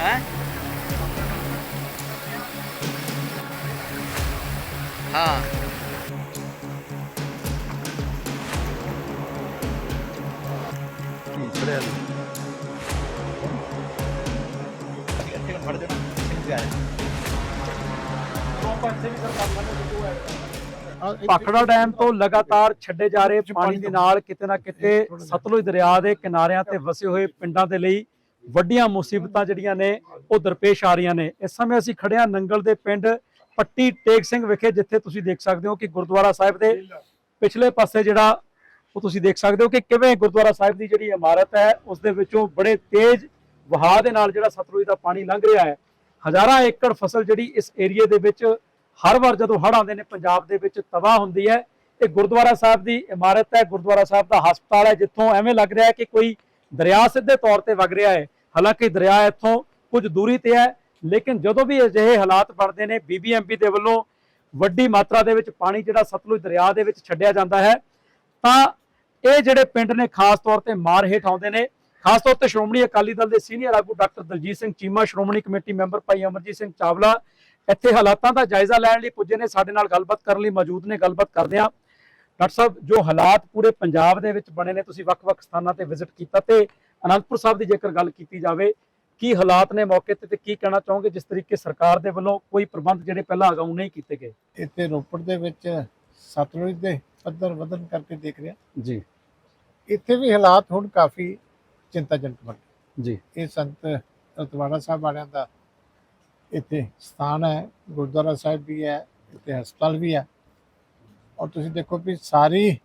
ਹੈ? ਡੈਮ ਤੋਂ ਲਗਾਤਾਰ ਛੱਡੇ ਜਾ ਰਹੇ ਪਾਣੀ ਦੇ ਨਾਲ ਕਿਤੇ ਨਾ ਕਿਤੇ ਸਤਲੁਜ ਦਰਿਆ ਦੇ ਕਿਨਾਰਿਆਂ ਤੇ ਵਸੇ ਹੋਏ ਪਿੰਡਾਂ ਦੇ ਲਈ ਵੱਡੀਆਂ ਮੁਸੀਬਤਾਂ ਜਿਹੜੀਆਂ ਨੇ, ਉਹ ਦਰਪੇਸ਼ ਆ ਰਹੀਆਂ ਨੇ। ਇਸ ਸਮੇਂ ਅਸੀਂ ਖੜੇ ਹਾਂ ਨੰਗਲ ਦੇ ਪਿੰਡ ਪੱਟੀ ਟੇਕ ਸਿੰਘ ਵਿਖੇ, ਜਿੱਥੇ ਤੁਸੀਂ ਦੇਖ ਸਕਦੇ ਹੋ ਕਿ ਗੁਰਦੁਆਰਾ ਸਾਹਿਬ ਦੇ ਪਿਛਲੇ ਪਾਸੇ ਜਿਹੜਾ, ਉਹ ਤੁਸੀਂ ਦੇਖ ਸਕਦੇ ਹੋ ਕਿ ਕਿਵੇਂ ਗੁਰਦੁਆਰਾ ਸਾਹਿਬ ਦੀ ਜਿਹੜੀ ਇਮਾਰਤ ਹੈ, ਉਸ ਦੇ ਵਿੱਚੋਂ ਬੜੇ ਤੇਜ਼ ਵਹਾਅ ਦੇ ਨਾਲ ਜਿਹੜਾ ਸਤਲੁਜ ਦਾ ਪਾਣੀ ਲੰਘ ਰਿਹਾ ਹੈ। ਹਜ਼ਾਰਾਂ ਏਕੜ ਫਸਲ ਜਿਹੜੀ ਇਸ ਏਰੀਏ ਦੇ ਵਿੱਚ ਹਰ ਵਾਰ ਜਦੋਂ ਹੜ੍ਹ ਆਉਂਦੇ ਨੇ, ਪੰਜਾਬ ਦੇ ਵਿੱਚ ਤਬਾਹ ਹੁੰਦੀ ਹੈ। ਇਹ ਗੁਰਦੁਆਰਾ ਸਾਹਿਬ ਦੀ ਇਮਾਰਤ ਹੈ, ਗੁਰਦੁਆਰਾ ਸਾਹਿਬ ਦਾ ਹਸਪਤਾਲ ਹੈ, ਜਿੱਥੋਂ ਐਵੇਂ ਲੱਗ ਰਿਹਾ ਹੈ ਕਿ ਕੋਈ ਦਰਿਆ ਸਿੱਧੇ ਤੌਰ ਤੇ ਵਗ ਰਿਹਾ ਹੈ। ਹਾਲਾਂਕਿ ਦਰਿਆ ਇੱਥੋਂ ਕੁਝ ਦੂਰੀ ਤੇ ਹੈ, ਲੇਕਿਨ ਜਦੋਂ ਵੀ ਅਜਿਹੇ ਹਾਲਾਤ ਬਣਦੇ ਨੇ ਬੀਬੀਐਮਪੀ ਦੇ ਵੱਲੋਂ ਵੱਡੀ ਮਾਤਰਾ ਦੇ ਵਿੱਚ ਪਾਣੀ ਜਿਹੜਾ ਸਤਲੁਜ ਦਰਿਆ ਦੇ ਵਿੱਚ ਛੱਡਿਆ ਜਾਂਦਾ ਹੈ, ਤਾਂ ਇਹ ਜਿਹੜੇ ਪਿੰਡ ਨੇ ਖਾਸ ਤੌਰ ਤੇ ਮਾਰ ਹੇਠ ਆਉਂਦੇ ਨੇ, ਖਾਸ ਤੌਰ ਤੇ ਸ਼੍ਰੋਮਣੀ ਅਕਾਲੀ ਦਲ ਦੇ ਸੀਨੀਅਰ ਆਗੂ doctor Daljit Singh Cheema, Shiromani committee member Bhai Amarjit Singh Chawla, ਇੱਥੇ ਹਾਲਾਤਾਂ ਦਾ ਜਾਇਜ਼ਾ ਲੈਣ ਲਈ ਪੁੱਜੇ ਨੇ, ਸਾਡੇ ਨਾਲ ਗੱਲਬਾਤ ਕਰਨ ਲਈ ਮੌਜੂਦ ਨੇ, ਗੱਲਬਾਤ ਕਰਦੇ ਹਾਂ। ਡਾਕਟਰ ਸਾਹਿਬ, ਜੋ ਹਾਲਾਤ ਪੂਰੇ ਪੰਜਾਬ ਦੇ ਵਿੱਚ ਬਣੇ ਨੇ, ਤੁਸੀਂ ਵੱਖ-ਵੱਖ ਸਥਾਨਾਂ ਤੇ ਵਿਜ਼ਿਟ ਕੀਤਾ ਤੇ ਅਨੰਦਪੁਰ ਸਾਹਿਬ ਦੀ ਜੇਕਰ ਗੱਲ ਕੀਤੀ ਜਾਵੇ ਕੀ ਹਾਲਾਤ ਨੇ ਮੌਕੇ ਤੇ ਤੇ ਕੀ ਕਹਿਣਾ ਚਾਹੋਗੇ ਜਿਸ ਤਰੀਕੇ ਸਰਕਾਰ ਦੇ ਵੱਲੋਂ ਕੋਈ ਪ੍ਰਬੰਧ ਜਿਹੜੇ ਪਹਿਲਾਂ ਅਗਾਊਂ ਨਹੀਂ ਕੀਤੇ ਗਏ? ਇੱਥੇ ਰੋਪੜ ਦੇ ਵਿੱਚ ਸਤਲੁਜ ਦੇ ਪੱਧਰ ਵਧਣ ਕਰਕੇ ਦੇਖ ਰਿਹਾ। ਜੀ। ਇੱਥੇ ਵੀ ਹਾਲਾਤ ਹੁਣ ਕਾਫੀ ਚਿੰਤਾਜਨਕ ਬਣ ਗਏ। ਜੀ। ਇਹ ਸੰਤ ਰਤਵਾੜਾ ਸਾਹਿਬ ਵਾਲਿਆਂ ਦਾ ਇੱਥੇ ਸਥਾਨ ਹੈ ਗੁਰਦੁਆਰਾ ਸਾਹਿਬ ਵੀ ਹੈ ਇੱਥੇ ਹਸਪਤਾਲ ਵੀ ਹੈ। ਔਰ ਤੁਸੀਂ ਦੇਖੋ ਵੀ ਸਾਰੀ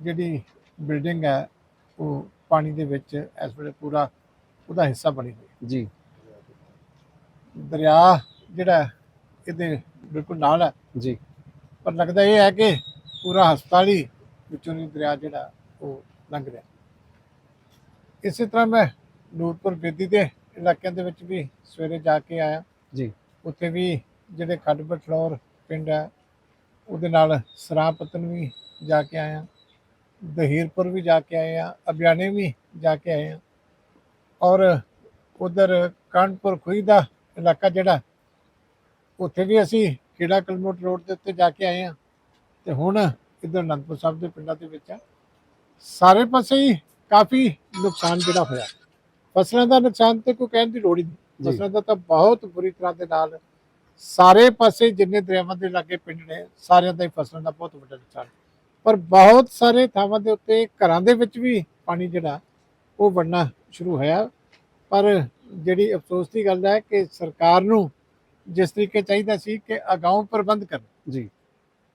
ਜਿਹੜੀ ਬਿਲਡਿੰਗ ਹੈ ਉਹ ਪਾਣੀ ਦੇ ਵਿੱਚ ਇਸ ਵੇਲੇ ਪੂਰਾ ਉਹਦਾ ਹਿੱਸਾ ਬਣੀ ਹੋਈ ਜੀ। ਦਰਿਆ ਜਿਹੜਾ ਇਹਦੇ ਬਿਲਕੁਲ ਨਾਲ ਹੈ। ਜੀ। ਪਰ ਲੱਗਦਾ ਇਹ ਹੈ ਕਿ ਪੂਰਾ ਹਸਪਤਾਲ ਹੀ ਵਿੱਚੋਂ ਦੀ ਦਰਿਆ ਜਿਹੜਾ ਉਹ ਲੰਘ ਰਿਹਾ ਇਸੇ ਤਰ੍ਹਾਂ ਮੈਂ ਨੂਰਪੁਰ ਬੇਦੀ ਦੇ ਇਲਾਕਿਆਂ ਦੇ ਵਿੱਚ ਵੀ ਸਵੇਰੇ ਜਾ ਕੇ ਆਇਆ। ਜੀ। ਉੱਥੇ ਵੀ ਜਿਹੜੇ ਖੱਡ ਬਠਲੌਰ ਪਿੰਡ ਹੈ ਉਹਦੇ ਨਾਲ ਸਰਾਪਤਨ ਵੀ ਜਾ ਕੇ ਆਇਆ। ਦਹੀਰਪੁਰ ਵੀ ਜਾ ਕੇ ਆਏ ਆ ਅਬਿਆਣੇ ਵੀ ਜਾ ਕੇ ਆਏ ਆ ਔਰ ਉਧਰ ਕਾਨਪੁਰ ਖੁਈ ਦਾ ਇਲਾਕਾ ਜਿਹੜਾ ਉੱਥੇ ਵੀ ਅਸੀਂ ਖੇੜਾ ਕਲਮੋਟ ਰੋਡ ਦੇ ਉੱਤੇ ਜਾ ਕੇ ਆਏ ਆ ਤੇ ਹੁਣ ਇਧਰ ਅਨੰਦਪੁਰ ਸਾਹਿਬ ਦੇ ਪਿੰਡਾਂ ਦੇ ਵਿੱਚ ਆ। ਸਾਰੇ ਪਾਸੇ ਹੀ ਕਾਫੀ ਨੁਕਸਾਨ ਜਿਹੜਾ ਹੋਇਆ। ਫਸਲਾਂ ਦਾ ਨੁਕਸਾਨ ਤੇ ਕੋਈ ਕਹਿਣ ਦੀ ਲੋੜ ਹੀ ਨਹੀਂ। ਫਸਲਾਂ ਦਾ ਤਾਂ ਬਹੁਤ ਬੁਰੀ ਤਰ੍ਹਾਂ ਦੇ ਨਾਲ ਸਾਰੇ ਪਾਸੇ ਜਿੰਨੇ ਦਰਿਆਵਾਂ ਦੇ ਲਾਗੇ ਪਿੰਡ ਨੇ ਸਾਰਿਆਂ ਦਾ ਹੀ ਫਸਲਾਂ ਦਾ ਬਹੁਤ ਵੱਡਾ ਨੁਕਸਾਨ। ਪਰ ਬਹੁਤ ਸਾਰੇ ਥਾਵਾਂ ਦੇ ਉੱਤੇ ਘਰਾਂ ਦੇ ਵਿੱਚ ਵੀ ਪਾਣੀ ਜਿਹੜਾ ਉਹ ਵੜਨਾ ਸ਼ੁਰੂ ਹੋਇਆ। ਪਰ ਜਿਹੜੀ ਅਫਸੋਸ ਦੀ ਗੱਲ ਹੈ ਕਿ ਸਰਕਾਰ ਨੂੰ ਜਿਸ ਤਰੀਕੇ ਚਾਹੀਦਾ ਸੀ ਕਿ ਅਗਾਊਂ ਪ੍ਰਬੰਧ ਕਰਨ। ਜੀ।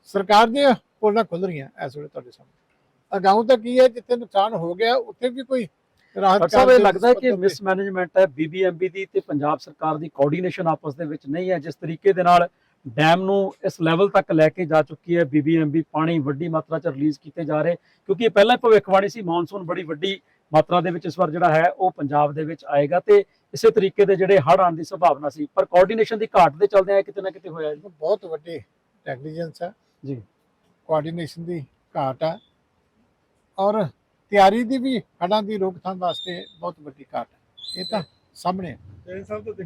ਸਰਕਾਰ ਦੀਆਂ ਪੋਲਾਂ ਖੁੱਲ ਰਹੀਆਂ ਇਸ ਵੇਲੇ ਤੁਹਾਡੇ ਸਾਹਮਣੇ। ਅਗਾਊਂ ਤਾਂ ਕੀ ਹੈ ਜਿੱਥੇ ਨੁਕਸਾਨ ਹੋ ਗਿਆ ਉੱਥੇ ਵੀ ਕੋਈ ਰਾਹਤ ਸਾਹਿਬ ਇਹ ਲੱਗਦਾ ਹੈ ਕਿ ਮਿਸਮੈਨੇਜਮੈਂਟ ਹੈ ਬੀਬੀਐਮਬੀ ਦੀ ਤੇ ਪੰਜਾਬ ਸਰਕਾਰ ਦੀ ਕੋਆਰਡੀਨੇਸ਼ਨ ਆਪਸ ਦੇ ਵਿੱਚ ਨਹੀਂ ਹੈ ਜਿਸ ਤਰੀਕੇ ਦੇ ਨਾਲ ਡੈਮ ਨੂੰ ਇਸ ਲੈਵਲ ਤੱਕ ਲੈ ਕੇ ਜਾ ਚੁੱਕੀ ਹੈ ਬੀਬੀਐਮਬੀ ਪਾਣੀ ਵੱਡੀ ਮਾਤਰਾ 'ਚ ਰਿਲੀਜ਼ ਕੀਤੇ ਜਾ ਰਹੇ। ਕਿਉਂਕਿ ਇਹ ਪਹਿਲਾਂ ਭਵਿੱਖਬਾਣੀ ਸੀ ਮੌਨਸੂਨ ਬੜੀ ਵੱਡੀ ਮਾਤਰਾ ਦੇ ਵਿੱਚ ਇਸ ਵਾਰ ਜਿਹੜਾ ਹੈ ਉਹ ਪੰਜਾਬ ਦੇ ਵਿੱਚ ਆਏਗਾ ਤੇ ਇਸੇ ਤਰੀਕੇ ਦੇ ਜਿਹੜੇ ਹੜ੍ਹ ਆਉਣ ਦੀ ਸੰਭਾਵਨਾ ਸੀ। ਪਰ ਕੋਆਰਡੀਨੇਸ਼ਨ ਦੀ ਘਾਟ ਦੇ ਚੱਲਦੇ ਆ ਕਿਤੇ ਨਾ ਕਿਤੇ ਹੋਇਆ ਜੀ। ਬਹੁਤ ਵੱਡੀ ਨੈਗਲੀਜੈਂਸ ਹੈ ਜੀ। ਕੋਆਰਡੀਨੇਸ਼ਨ ਦੀ ਘਾਟ ਹੈ ਔਰ ਤਿਆਰੀ ਦੀ ਵੀ ਹੜ੍ਹਾਂ ਦੀ ਰੋਕਥਾਮ ਵਾਸਤੇ ਬਹੁਤ ਵੱਡੀ ਘਾਟ ਹੈ ਇਹ ਤਾਂ ਸਾਹਮਣੇ ਹੈ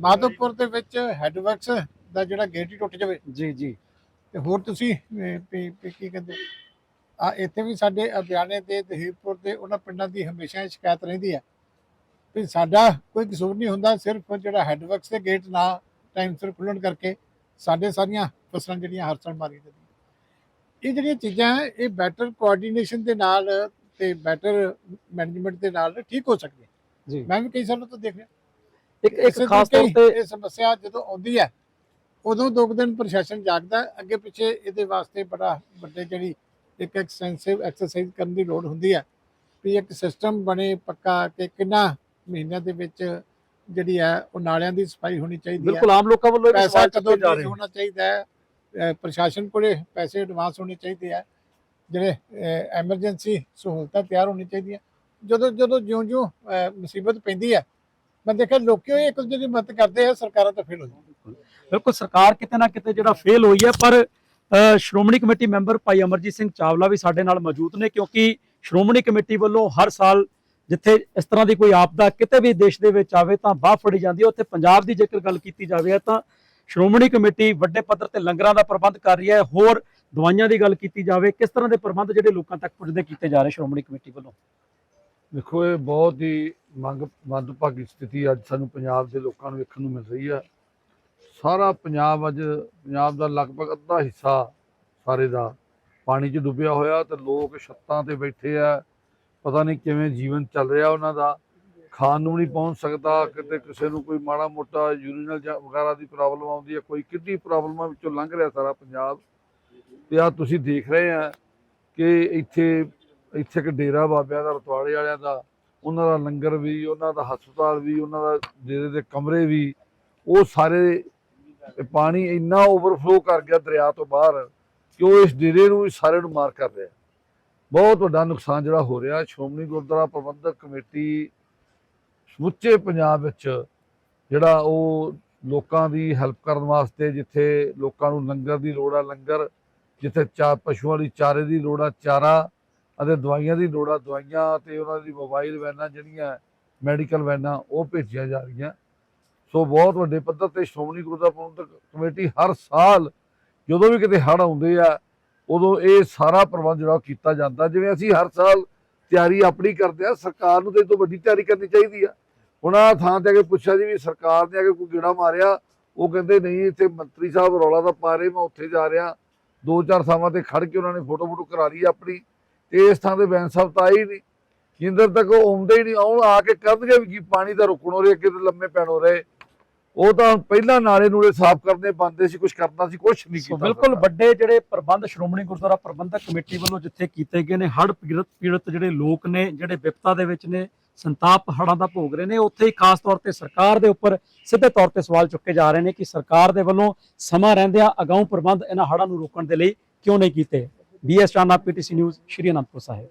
ਮਾਧੋਪੁਰ ਦੇ ਵਿੱਚ ਹੈਡਵਰਕਸ ਦਾ ਜਿਹੜਾ ਗੇਟ ਹੀ ਟੁੱਟ ਜਾਵੇ। ਜੀ ਜੀ। ਤੇ ਹੋਰ ਤੁਸੀਂ ਕੀ ਕਹਿੰਦੇ? ਆ ਇੱਥੇ ਵੀ ਸਾਡੇ ਅਭਿਆਨੇ ਤੇ ਦਹੀਪੁਰ ਤੇ ਉਹਨਾਂ ਪਿੰਡਾਂ ਦੀ ਹਮੇਸ਼ਾ ਸ਼ਿਕਾਇਤ ਰਹਿੰਦੀ ਹੈ ਵੀ ਸਾਡਾ ਕੋਈ ਕਸੂਰ ਨਹੀਂ ਹੁੰਦਾ ਸਿਰਫ ਜਿਹੜਾ ਹੈਡਵਰਕਸ ਦੇ ਗੇਟ ਨਾ ਟਾਈਮ ਸਿਰ ਖੁੱਲਣ ਕਰਕੇ ਸਾਡੇ ਸਾਰੀਆਂ ਫਸਲਾਂ ਜਿਹੜੀਆਂ ਹਰ ਸਾਲ ਮਾਰੀ ਜਾਂਦੀਆਂ। ਇਹ ਜਿਹੜੀਆਂ ਚੀਜ਼ਾਂ ਇਹ ਬੈਟਰ ਕੋਆਰਡੀਨੇਸ਼ਨ ਦੇ ਨਾਲ ਤੇ ਬੈਟਰ ਮੈਨੇਜਮੈਂਟ ਦੇ ਨਾਲ ਠੀਕ ਹੋ ਸਕਦੀਆਂ। ਜੀ। ਮੈਂ ਵੀ ਕਈ ਸਾਲਾਂ ਤੋਂ ਦੇਖ ਰਿਹਾ। ਇੱਕ ਇੱਕ ਖਾਸ ਤੌਰ ਤੇ ਇਹ ਸਮੱਸਿਆ ਜਦੋਂ ਆਉਂਦੀ ਹੈ ਉਦੋਂ ਦੋ ਕੁ ਦਿਨ ਪ੍ਰਸ਼ਾਸਨ ਜਾਗਦਾ। ਅੱਗੇ ਪਿੱਛੇ ਇਹਦੇ ਵਾਸਤੇ ਬੜਾ ਵੱਡੇ ਜਿਹੜੀ ਇੱਕ ਐਕਸਟੈਂਸਿਵ ਐਕਸਰਸਾਈਜ਼ ਕਰਨ ਦੀ ਲੋੜ ਹੁੰਦੀ ਹੈ ਵੀ ਇੱਕ ਸਿਸਟਮ ਬਣੇ ਪੱਕਾ ਕਿ ਕਿੰਨਾ ਮਹੀਨਿਆਂ ਦੇ ਵਿੱਚ ਜਿਹੜੀ ਹੈ ਉਹ ਨਾਲਿਆਂ ਦੀ ਸਫ਼ਾਈ ਹੋਣੀ ਚਾਹੀਦੀ ਹੈ। ਬਿਲਕੁਲ ਆਮ ਲੋਕਾਂ ਵੱਲੋਂ ਇਹ ਸਵਾਲ ਚੁੱਕੇ ਜਾ ਰਹੇ ਹੋਣਾ ਚਾਹੀਦਾ ਹੈ ਪ੍ਰਸ਼ਾਸਨ ਕੋਲੇ ਪੈਸੇ ਐਡਵਾਂਸ ਹੋਣੇ ਚਾਹੀਦੇ ਆ ਜਿਹੜੇ ਐਮਰਜੈਂਸੀ ਸਹੂਲਤਾਂ ਤਿਆਰ ਹੋਣੀ ਚਾਹੀਦੀਆਂ। ਜਦੋਂ ਜਦੋਂ ਜਿਉਂ-ਜਿਉਂ ਮੁਸੀਬਤ ਪੈਂਦੀ ਹੈ ਮੈਂ ਦੇਖਿਆ ਲੋਕੀ ਇੱਕ ਦੂਜੇ ਦੀ ਮਦਦ ਕਰਦੇ ਆ ਸਰਕਾਰਾਂ ਤਾਂ ਫੇਲ ਹੋ ਜਾਂਦੀਆਂ ਬਿਲਕੁਲ ਸਰਕਾਰ ਕਿਤੇ ਨਾ ਕਿਤੇ ਜਿਹੜਾ ਫੇਲ ਹੋਈ ਹੈ, ਪਰ ਸ਼੍ਰੋਮਣੀ ਕਮੇਟੀ ਮੈਂਬਰ ਭਾਈ ਅਮਰਜੀਤ ਸਿੰਘ ਚਾਵਲਾ ਵੀ ਸਾਡੇ ਨਾਲ ਮੌਜੂਦ ਨੇ, ਕਿਉਂਕਿ ਸ਼੍ਰੋਮਣੀ ਕਮੇਟੀ ਵੱਲੋਂ ਹਰ ਸਾਲ ਜਿੱਥੇ ਇਸ ਤਰ੍ਹਾਂ ਦੀ ਕੋਈ ਆਪਦਾ ਕਿਤੇ ਵੀ ਦੇਸ਼ ਦੇ ਵਿੱਚ ਆਵੇ ਤਾਂ ਬਾਹ ਫੜੀ ਜਾਂਦੀ ਹੈ। ਉੱਥੇ ਪੰਜਾਬ ਦੀ ਜੇਕਰ ਗੱਲ ਕੀਤੀ ਜਾਵੇ ਤਾਂ ਸ਼੍ਰੋਮਣੀ ਕਮੇਟੀ ਵੱਡੇ ਪੱਧਰ ਤੇ ਲੰਗਰਾਂ ਦਾ ਪ੍ਰਬੰਧ ਕਰ ਰਹੀ ਹੈ। ਹੋਰ ਦਵਾਈਆਂ ਦੀ ਗੱਲ ਕੀਤੀ ਜਾਵੇ, ਕਿਸ ਤਰ੍ਹਾਂ ਦੇ ਪ੍ਰਬੰਧ ਜਿਹੜੇ ਲੋਕਾਂ ਤੱਕ ਪੁੱਜਦੇ ਕੀਤੇ ਜਾ ਰਹੇ ਸ਼੍ਰੋਮਣੀ ਕਮੇਟੀ ਵੱਲੋਂ? ਦੇਖੋ, ਇਹ ਬਹੁਤ ਹੀ ਮੰਗ ਮੰਦਭਾਗੀ ਸਥਿਤੀ ਅੱਜ ਸਾਨੂੰ ਪੰਜਾਬ ਦੇ ਲੋਕਾਂ ਨੂੰ ਵੇਖਣ ਨੂੰ ਮਿਲ ਰਹੀ ਹੈ। ਸਾਰਾ ਪੰਜਾਬ ਅੱਜ, ਪੰਜਾਬ ਦਾ ਲਗਭਗ ਅੱਧਾ ਹਿੱਸਾ ਸਾਰੇ ਦਾ ਪਾਣੀ 'ਚ ਡੁੱਬਿਆ ਹੋਇਆ ਤੇ ਲੋਕ ਛੱਤਾਂ ਤੇ ਬੈਠੇ ਆ। ਪਤਾ ਨਹੀਂ ਕਿਵੇਂ ਜੀਵਨ ਚੱਲ ਰਿਹਾ ਉਹਨਾਂ ਦਾ। ਖਾਣ ਨੂੰ ਨਹੀਂ ਪਹੁੰਚ ਸਕਦਾ, ਕਿਤੇ ਕਿਸੇ ਨੂੰ ਕੋਈ ਮਾੜਾ ਮੋਟਾ ਯੂਰੀਨਲ ਵਗੈਰਾ ਦੀ ਪ੍ਰੋਬਲਮ ਆਉਂਦੀ ਹੈ ਕੋਈ ਕਿੱਡੀ ਪ੍ਰੋਬਲਮਾਂ ਵਿੱਚੋਂ ਲੰਘ ਰਿਹਾ ਸਾਰਾ ਪੰਜਾਬ। ਤੇ ਆ ਤੁਸੀਂ ਦੇਖ ਰਹੇ ਆ ਕਿ ਇੱਥੇ ਇੱਥੇ ਇੱਕ ਡੇਰਾ ਬਾਬਿਆਂ ਦਾ, ਰਤਵਾੜੇ ਵਾਲਿਆਂ ਦਾ, ਉਹਨਾਂ ਦਾ ਲੰਗਰ ਵੀ, ਉਹਨਾਂ ਦਾ ਹਸਪਤਾਲ ਵੀ, ਉਹਨਾਂ ਦਾ ਡੇਰੇ ਦੇ ਕਮਰੇ ਵੀ, ਉਹ ਸਾਰੇ ਇਹ ਪਾਣੀ ਇੰਨਾ ਓਵਰਫਲੋ ਕਰ ਗਿਆ ਦਰਿਆ ਤੋਂ ਬਾਹਰ ਕਿ ਉਹ ਇਸ ਡੇਰੇ ਨੂੰ ਸਾਰੇ ਨੂੰ ਮਾਰ ਕਰ ਰਿਹਾ। ਬਹੁਤ ਵੱਡਾ ਨੁਕਸਾਨ ਜਿਹੜਾ ਹੋ ਰਿਹਾ, ਸ਼੍ਰੋਮਣੀ ਗੁਰਦੁਆਰਾ ਪ੍ਰਬੰਧਕ ਕਮੇਟੀ ਸਮੁੱਚੇ ਪੰਜਾਬ ਵਿੱਚ ਜਿਹੜਾ ਉਹ ਲੋਕਾਂ ਦੀ ਹੈਲਪ ਕਰਨ ਵਾਸਤੇ ਜਿੱਥੇ ਲੋਕਾਂ ਨੂੰ ਲੰਗਰ ਦੀ ਲੋੜ ਆ, ਲੰਗਰ, ਜਿੱਥੇ ਚਾ, ਪਸ਼ੂਆਂ ਲਈ ਚਾਰੇ ਦੀ ਲੋੜ ਆ, ਚਾਰਾ ਅਤੇ ਦਵਾਈਆਂ ਦੀ ਲੋੜ ਆ, ਦਵਾਈਆਂ ਤੇ ਉਹਨਾਂ ਦੀ ਮੋਬਾਈਲ ਵੈਨਾਂ ਜਿਹੜੀਆਂ ਮੈਡੀਕਲ ਵੈਨਾਂ ਉਹ ਭੇਜੀਆਂ ਜਾ ਰਹੀਆਂ। ਸੋ ਬਹੁਤ ਵੱਡੇ ਪੱਧਰ ਤੇ ਸ਼੍ਰੋਮਣੀ ਗੁਰਦੁਆਰਾ ਪ੍ਰਬੰਧਕ ਕਮੇਟੀ ਹਰ ਸਾਲ ਜਦੋਂ ਵੀ ਕਿਤੇ ਹੜ੍ਹ ਆਉਂਦੇ ਆ, ਉਦੋਂ ਇਹ ਸਾਰਾ ਪ੍ਰਬੰਧ ਜਿਹੜਾ ਉਹ ਕੀਤਾ ਜਾਂਦਾ। ਜਿਵੇਂ ਅਸੀਂ ਹਰ ਸਾਲ ਤਿਆਰੀ ਆਪਣੀ ਕਰਦੇ ਆ, ਸਰਕਾਰ ਨੂੰ ਤੇ ਇਹ ਤੋਂ ਵੱਡੀ ਤਿਆਰੀ ਕਰਨੀ ਚਾਹੀਦੀ ਆ। ਉਹਨਾਂ ਥਾਂ ਤੇ ਆ ਕੇ ਪੁੱਛਿਆ ਜੀ ਵੀ ਸਰਕਾਰ ਨੇ ਆ ਕੇ ਕੋਈ ਗੇੜਾ ਮਾਰਿਆ, ਉਹ ਕਹਿੰਦੇ ਨਹੀਂ, ਇੱਥੇ ਮੰਤਰੀ ਸਾਹਿਬ ਰੌਲਾ ਦਾ ਪਾ ਰਹੇ, ਮੈਂ ਉੱਥੇ ਜਾ ਰਿਹਾ। ਦੋ ਚਾਰ ਥਾਵਾਂ ਤੇ ਖੜ ਕੇ ਉਹਨਾਂ ਨੇ ਫੋਟੋ ਫੋਟੋ ਕਰਾ ਲਈ ਆਪਣੀ, ਤੇ ਇਸ ਥਾਂ ਤੇ ਬੈਂਸ ਸਾਹਿਬ ਤਾਂ ਆਏ ਹੀ ਨਹੀਂ। ਕੇਂਦਰ ਤੱਕ ਉਹ ਆਉਂਦੇ ਹੀ ਨਹੀਂ, ਆਉਣ ਆ ਕੇ ਕਰਨਗੇ ਵੀ ਕੀ, ਪਾਣੀ ਦਾ ਰੁਕਣੋਂ ਰਹੇ, ਅੱਗੇ ਤੇ ਲੰਮੇ ਪੈਣੋ ਰਹੇ। ਉਹ ਤਾਂ ਪਹਿਲਾਂ ਨਾਲੇ ਨੂਲੇ ਸਾਫ਼ ਕਰਨੇ ਬੰਦੇ ਸੀ ਕੁਝ ਕਰਨਾ ਸੀ ਕੁਝ ਨਹੀਂ ਕੀਤਾ ਬਿਲਕੁਲ। ਵੱਡੇ ਜਿਹੜੇ ਪ੍ਰਬੰਧ ਸ਼੍ਰੋਮਣੀ ਗੁਰਦੁਆਰਾ ਪ੍ਰਬੰਧਕ ਕਮੇਟੀ ਵੱਲੋਂ ਜਿੱਥੇ ਕੀਤੇ ਗਏ ਨੇ ਹੜ੍ਹ ਪੀੜਤ ਪੀੜਤ ਜਿਹੜੇ ਲੋਕ ਨੇ ਜਿਹੜੇ ਵਿਪਤਾ ਦੇ ਵਿੱਚ ਨੇ ਸੰਤਾਪ ਹੜ੍ਹਾਂ ਦਾ ਭੋਗ ਰਹੇ ਨੇ ਉੱਥੇ ਹੀ ਖਾਸ ਤੌਰ ਤੇ ਸਰਕਾਰ ਦੇ ਉੱਪਰ ਸਿੱਧੇ ਤੌਰ ਤੇ ਸਵਾਲ ਚੁੱਕੇ ਜਾ ਰਹੇ ਨੇ ਕਿ ਸਰਕਾਰ ਦੇ ਵੱਲੋਂ ਸਮਾਂ ਰਹਿੰਦਿਆਂ ਅਗਾਊਂ ਪ੍ਰਬੰਧ ਇਹਨਾਂ ਹੜ੍ਹਾਂ ਨੂੰ ਰੋਕਣ ਦੇ ਲਈ ਕਿਉਂ ਨਹੀਂ ਕੀਤੇ BS Chana PTC News Shri Anandpur Sahib